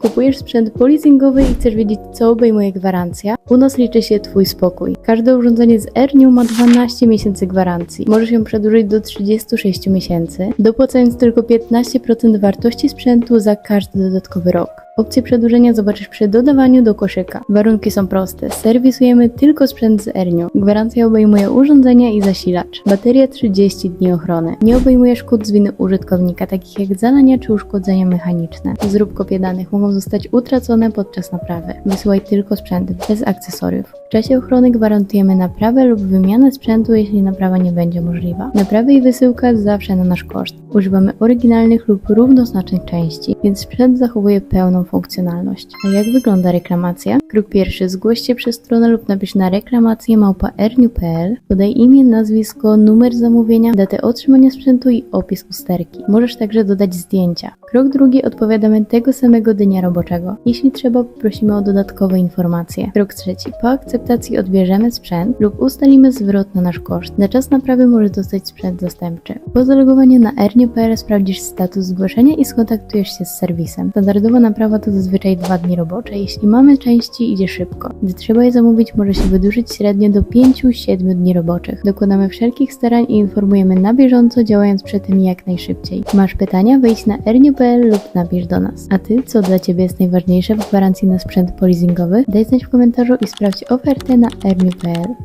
Kupujesz sprzęt polizingowy i chcesz wiedzieć, co obejmuje gwarancja? U nas liczy się Twój spokój. Każde urządzenie z Erniu ma 12 miesięcy gwarancji. Możesz ją przedłużyć do 36 miesięcy, dopłacając tylko 15% wartości sprzętu za każdy dodatkowy rok. Opcję przedłużenia zobaczysz przy dodawaniu do koszyka. Warunki są proste. Serwisujemy tylko sprzęt z Erniu. Gwarancja obejmuje urządzenia i zasilacz. Bateria 30 dni ochrony. Nie obejmuje szkód z winy użytkownika, takich jak zalania czy uszkodzenia mechaniczne. Zrób danych mogą zostać utracone podczas naprawy. Wysyłaj tylko sprzęt, bez akcesoriów. W czasie ochrony gwarantujemy naprawę lub wymianę sprzętu, jeśli naprawa nie będzie możliwa. Naprawy i wysyłka zawsze na nasz koszt. Używamy oryginalnych lub równoznacznych części, więc sprzęt zachowuje pełną funkcjonalność. A jak wygląda reklamacja? Krok pierwszy. Zgłoś się przez stronę lub napisz na reklamację małpa.erniu.pl Podaj imię, nazwisko, numer zamówienia, datę otrzymania sprzętu i opis usterki. Możesz także dodać zdjęcia. Krok drugi. Odpowiadamy tego samego dnia roboczego. Jeśli trzeba, poprosimy o dodatkowe informacje. Krok trzeci. Po akceptacji odbierzemy sprzęt lub ustalimy zwrot na nasz koszt. Na czas naprawy możesz dostać sprzęt zastępczy. Po zalogowaniu na erniu.pl sprawdzisz status zgłoszenia i skontaktujesz się z serwisem. Standardowa naprawa to zazwyczaj dwa dni robocze. Jeśli mamy części, idzie szybko. Gdy trzeba je zamówić, może się wydłużyć średnio do 5-7 dni roboczych. Dokładamy wszelkich starań i informujemy na bieżąco, działając przy tym jak najszybciej. Masz pytania? Wejdź na erniu.pl lub napisz do nas. A ty, co dla Ciebie jest najważniejsze w gwarancji na sprzęt polizingowy? Daj znać w komentarzu i sprawdź ofertę na erniu.pl.